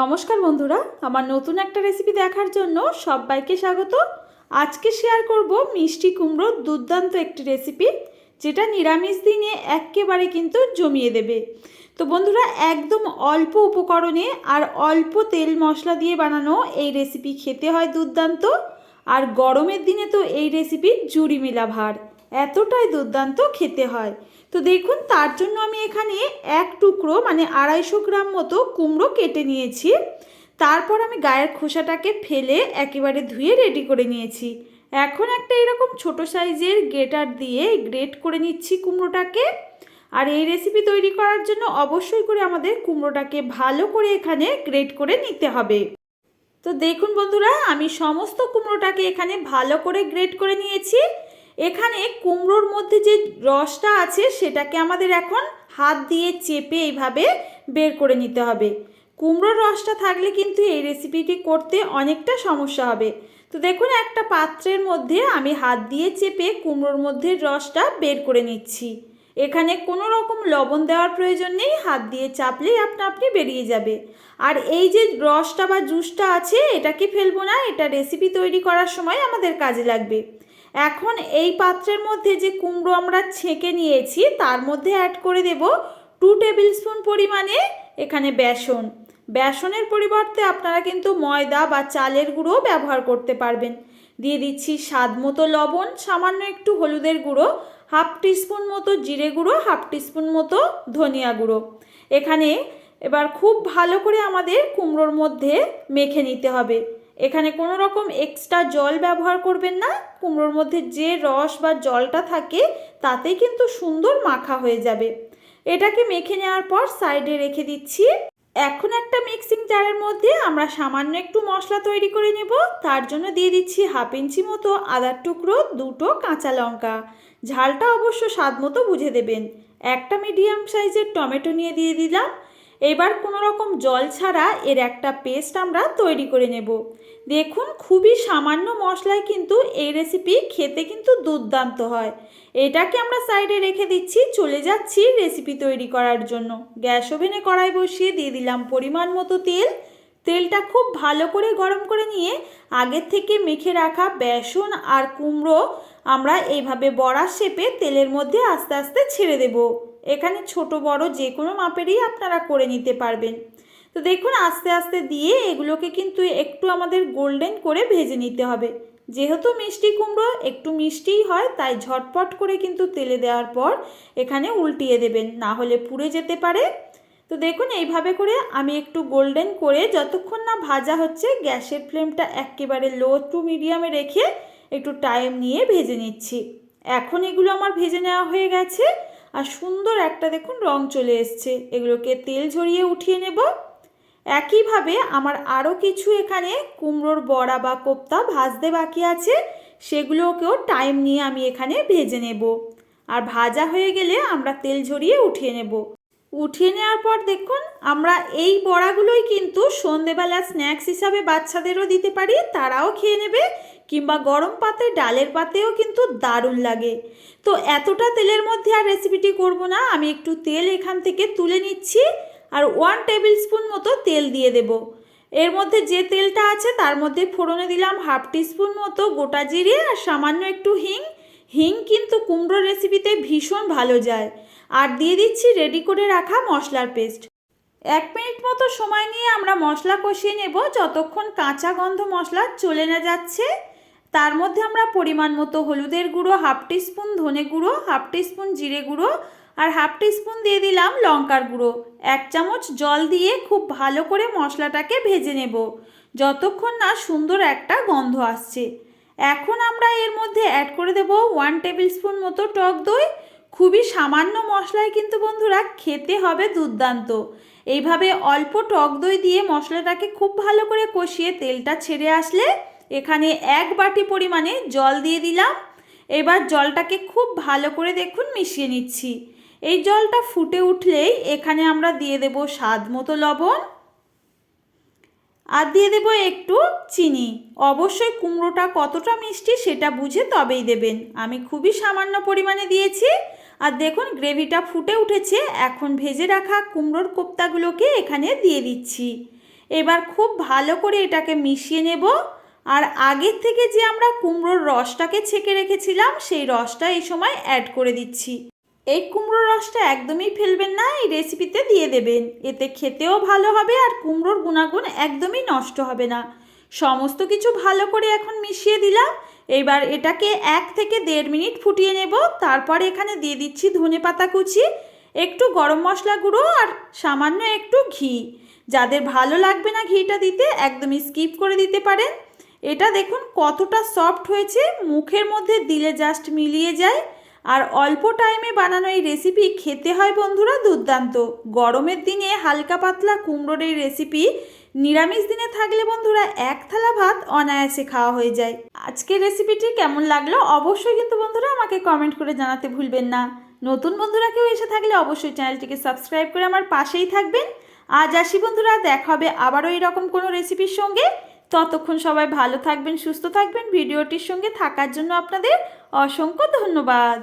নমস্কার বন্ধুরা, আমার নতুন একটা রেসিপি দেখার জন্য সবাইকে স্বাগত। আজকে শেয়ার করব মিষ্টি কুমড়োর দুর্দান্ত একটি রেসিপি যেটা নিরামিষ দিনে একেবারে কিন্তু জমিয়ে দেবে। তো বন্ধুরা, একদম অল্প উপকরণে আর অল্প তেল মশলা দিয়ে বানানো এই রেসিপি খেতে হয় দুর্দান্ত। আর গরমের দিনে তো এই রেসিপি জুড়ি মেলা ভার এতটাই দুর্দান্ত খেতে হয়। তো দেখুন, তার জন্য আমি এখানে এক টুকরো মানে আড়াইশো গ্রাম মতো কুমড়ো কেটে নিয়েছি। তারপর আমি গায়ের খোসাটাকে ফেলে একেবারে ধুয়ে রেডি করে নিয়েছি। এখন একটা এরকম ছোট সাইজের গ্রেটার দিয়ে গ্রেট করে নিচ্ছি কুমড়োটাকে। আর এই রেসিপি তৈরি করার জন্য অবশ্যই করে আমাদের কুমড়োটাকে ভালো করে এখানে গ্রেট করে নিতে হবে। তো দেখুন বন্ধুরা, আমি সমস্ত কুমড়োটাকে এখানে ভালো করে গ্রেট করে নিয়েছি। এখানে কুমড়োর মধ্যে যে রসটা আছে সেটাকে আমাদের এখন হাত দিয়ে চেপে এইভাবে বের করে নিতে হবে। কুমড়োর রসটা থাকলে কিন্তু এই রেসিপিটি করতে অনেকটা সমস্যা হবে। তো দেখুন, একটা পাত্রের মধ্যে আমি হাত দিয়ে চেপে কুমড়োর মধ্যে রসটা বের করে নিচ্ছি। এখানে কোনো রকম লবণ দেওয়ার প্রয়োজন নেই, হাত দিয়ে চাপলেই আপনা আপনি বেরিয়ে যাবে। আর এই যে রসটা বা জুসটা আছে, এটাকে ফেলব না, এটা রেসিপি তৈরি করার সময় আমাদের কাজে লাগবে। এখন এই পাত্রের মধ্যে যে কুমড়ো আমরা ছেঁকে নিয়েছি, তার মধ্যে অ্যাড করে দেব টু টেবিল স্পুন পরিমাণে এখানে বেসন। বেসনের পরিবর্তে আপনারা কিন্তু ময়দা বা চালের গুঁড়ো ব্যবহার করতে পারবেন। দিয়ে দিচ্ছি স্বাদ মতো লবণ, সামান্য একটু হলুদের গুঁড়ো হাফ টিস্পুন মতো জিরে গুঁড়ো হাফ টিস্পুন মতো ধনিয়া গুঁড়ো। এখানে এবার খুব ভালো করে আমাদের কুমড়োর মধ্যে মেখে নিতে হবে। এখানে কোনো রকম এক্সট্রা জল ব্যবহার করবেন না। কুমড়োর মধ্যে যে রস বা জলটা থাকে, তাতেই কিন্তু সুন্দর মাখা হয়ে যাবে। এটাকে মেখে নেওয়ার পর সাইডে রেখে দিচ্ছি। এখন একটা মিক্সিং জারের মধ্যে আমরা সামান্য একটু মশলা তৈরি করে নেব। তার জন্য দিয়ে দিচ্ছি হাফ ইঞ্চি মতো আদার টুকরো, দুটো কাঁচা লঙ্কা। ঝালটা অবশ্য স্বাদ মতো বুঝে দেবেন। একটা মিডিয়াম সাইজের টমেটো নিয়ে দিয়ে দিলাম। এবার কোনো রকম জল ছাড়া এর একটা পেস্ট আমরা তৈরি করে নেব। দেখুন, খুবই সামান্য মশলায় কিন্তু এই রেসিপি খেতে কিন্তু দুর্দান্ত হয়। এটাকে আমরা সাইডে রেখে দিচ্ছি, চলে যাচ্ছি রেসিপি তৈরি করার জন্য। গ্যাস ওভেনে কড়াই বসিয়ে দিয়ে দিলাম পরিমাণ মতো তেল। তেলটা খুব ভালো করে গরম করে নিয়ে আগের থেকে মেখে রাখা বেসন আর কুমড়ো আমরা এইভাবে বড়া শেপে তেলের মধ্যে আস্তে আস্তে ছেড়ে দেব। এখানে ছোট, বড় যে কোনো মাপেরই আপনারা করে নিতে পারবেন। তো দেখুন, আস্তে আস্তে দিয়ে এগুলোকে কিন্তু একটু আমাদের গোল্ডেন করে ভেজে নিতে হবে। যেহেতু মিষ্টি কুমড়ো একটু মিষ্টিই হয়, তাই ঝটপট করে কিন্তু তেলে দেওয়ার পর এখানে উল্টিয়ে দেবেন, না হলে পুড়ে যেতে পারে। তো দেখুন, এইভাবে করে আমি একটু গোল্ডেন করে যতক্ষণ না ভাজা হচ্ছে, গ্যাসের ফ্লেমটা একেবারে লো টু মিডিয়ামে রেখে একটু টাইম নিয়ে ভেজে নিচ্ছি। এখন এগুলো আমার ভেজে নেওয়া হয়ে গেছে। আর সুন্দর একটা দেখুন রং চলে এসছে। এগুলোকে তেল ঝরিয়ে উঠিয়ে নেব। একইভাবে আমার আরও কিছু এখানে কুমড়োর বড়া বা কোপ্তা ভাজতে বাকি আছে। সেগুলোকেও টাইম নিয়ে আমি এখানে ভেজে নেব। আর ভাজা হয়ে গেলে আমরা তেল ঝরিয়ে উঠিয়ে নেব। উঠিয়ে নেওয়ার পর দেখুন, আমরা এই বড়াগুলোই কিন্তু সন্ধেবেলা স্ন্যাক্স হিসাবে বাচ্চাদেরও দিতে পারি, তারাও খেয়ে নেবে। কিংবা গরম পাতে, ডালের পাতেও কিন্তু দারুণ লাগে। তো এতটা তেলের মধ্যে আর রেসিপিটি করব না, আমি একটু তেল এখান থেকে তুলে নিচ্ছি আর ওয়ান টেবিল স্পুন মতো তেল দিয়ে দেব। এর মধ্যে যে তেলটা আছে তার মধ্যে ফোড়নে দিলাম হাফ টিস্পুন মতো গোটা জিরে আর সামান্য একটু হিং। হিং কিন্তু কুমড়ো রেসিপিতে ভীষণ ভালো যায়। আর দিয়ে দিচ্ছি রেডি করে রাখা মশলার পেস্ট এক মিনিট মতো সময় নিয়ে আমরা মশলা কষিয়ে নেব, যতক্ষণ কাঁচা গন্ধ মশলা চলে না যাচ্ছে। তার মধ্যে আমরা পরিমাণ মতো হলুদের গুঁড়ো, হাফ টিস্পুন ধনে গুঁড়ো, হাফ টিস্পুন জিরে গুঁড়ো আর হাফ টিস্পুন দিয়ে দিলাম লঙ্কার গুঁড়ো। এক চামচ জল দিয়ে খুব ভালো করে মশলাটাকে ভেজে নেব। যতক্ষণ না সুন্দর একটা গন্ধ আসছে। এখন আমরা এর মধ্যে অ্যাড করে দেব ওয়ান টেবিল স্পুন মতো টক দই। খুবই সামান্য মশলায় কিন্তু বন্ধুরা খেতে হবে দুর্দান্ত। এইভাবে অল্প টক দই দিয়ে মশলাটাকে খুব ভালো করে কষিয়ে তেলটা ছেড়ে আসলে এখানে এক বাটি পরিমাণে জল দিয়ে দিলাম। এবার জলটাকে খুব ভালো করে দেখুন মিশিয়ে নিচ্ছি। এই জলটা ফুটে উঠলেই এখানে আমরা দিয়ে দেব স্বাদ মতো লবণ। আর দিয়ে দেব একটু চিনি। অবশ্যই কুমড়োটা কতটা মিষ্টি সেটা বুঝে তবেই দেবেন। আমি খুবই সামান্য পরিমাণে দিয়েছি। আর দেখুন গ্রেভিটা ফুটে উঠেছে। এখন ভেজে রাখা কুমড়োর কোপ্তাগুলোকে এখানে দিয়ে দিচ্ছি। এবার খুব ভালো করে এটাকে মিশিয়ে নেব। আর আগের থেকে যে আমরা কুমড়োর রসটাকে ছেঁকে রেখেছিলাম, সেই রসটা এই সময় অ্যাড করে দিচ্ছি। এই কুমড়োর রসটা একদমই ফেলবেন না, এই রেসিপিতে দিয়ে দেবেন। এতে খেতেও ভালো হবে আর কুমড়োর গুণাগুণ একদমই নষ্ট হবে না। সমস্ত কিছু ভালো করে এখন মিশিয়ে দিলাম। এবার এটাকে এক থেকে দেড় মিনিট ফুটিয়ে নেব। তারপর এখানে দিয়ে দিচ্ছি ধনে পাতা কুচি, একটু গরম মশলা গুঁড়ো আর সামান্য একটু ঘি। যাদের ভালো লাগবে না ঘিটা দিতে, একদমই স্কিপ করে দিতে পারেন। এটা দেখুন কতটা সফট হয়েছে, মুখের মধ্যে দিলে জাস্ট মিলিয়ে যায়। আর অল্প টাইমে বানানো এই রেসিপি খেতে হয় বন্ধুরা দুর্দান্ত। গরমের দিনে হালকা পাতলা কুমড়োর এই রেসিপি নিরামিষ দিনে থাকলে বন্ধুরা এক থালা ভাত অনায়াসে খাওয়া হয়ে যায়। আজকের রেসিপিটি কেমন লাগল অবশ্যই কিন্তু বন্ধুরা আমাকে কমেন্ট করে জানাতে ভুলবেন না। নতুন বন্ধুরা কেউ এসে থাকলে অবশ্যই চ্যানেলটিকে সাবস্ক্রাইব করে আমার পাশেই থাকবেন। আজ আসি বন্ধুরা, দেখা হবে আবারও এরকম কোনো রেসিপির সঙ্গে। ততক্ষণ সবাই ভালো থাকবেন সুস্থ থাকবেন। ভিডিওটির সঙ্গে থাকার জন্য আপনাদের অসংখ্য ধন্যবাদ।